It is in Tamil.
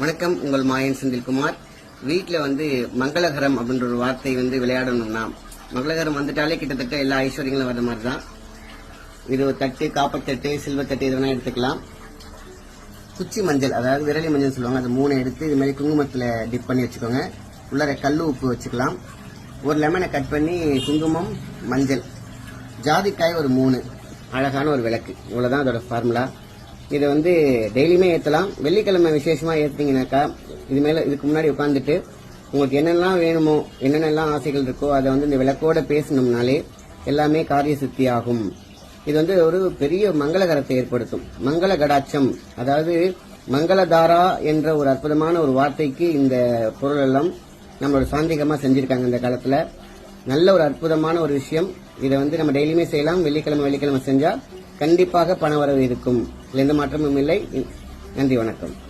வணக்கம் உங்கள் மாயன் செந்தில்குமார். வீட்டில் வந்து மங்களகரம் அப்படின்ற ஒரு வார்த்தை வந்து விளையாடணும்னா மங்களகரம் வந்துட்டாலே கிட்டத்தட்ட எல்லா ஐஸ்வர்யங்களும் வர மாதிரி தான் இது ஒரு தட்டு காப்பத்தட்டு சில்வர் தட்டு எடுத்துக்கலாம். குச்சி மஞ்சள் அதாவது விரலி மஞ்சள் சொல்லுவாங்க அது மூணு எடுத்து இது மாதிரி குங்குமத்தில் டிப் பண்ணி வச்சுக்கோங்க. உள்ளார கல் உப்பு வச்சுக்கலாம். ஒரு லெமனை கட் பண்ணி குங்குமம் மஞ்சள். ஜாதிக்காய் ஒரு மூணு. அழகான ஒரு விளக்கு. இவ்வளோதான் அதோட ஃபார்முலா இதை வந்து டெய்லியுமே ஏற்றலாம் வெள்ளிக்கிழமை விசேஷமா ஏற்றுனீங்கனாக்கா இது மேல இதுக்கு முன்னாடி உட்காந்துட்டு உங்களுக்கு என்னெல்லாம் வேணுமோ என்னென்னலாம் ஆசைகள் இருக்கோ அதை வந்து இந்த விளக்கோட பேசணும்னாலே எல்லாமே காரிய சித்தி ஆகும். இது வந்து ஒரு பெரிய மங்களகரத்தை ஏற்படுத்தும். மங்கள கடாட்சம். அதாவது மங்களதாரா என்ற ஒரு அற்புதமான ஒரு வார்த்தைக்கு இந்த பொருள் எல்லாம் நம்மளோட சாந்திகமா செஞ்சிருக்காங்க இந்த காலத்துல. நல்ல ஒரு அற்புதமான ஒரு விஷயம். இதை வந்து நம்ம டெய்லியுமே செய்யலாம். வெள்ளிக்கிழமை வெள்ளிக்கிழமை செஞ்சா கண்டிப்பாக பண வரவு இருக்கும். எந்த மாற்றமும் இல்லை. நன்றி வணக்கம்.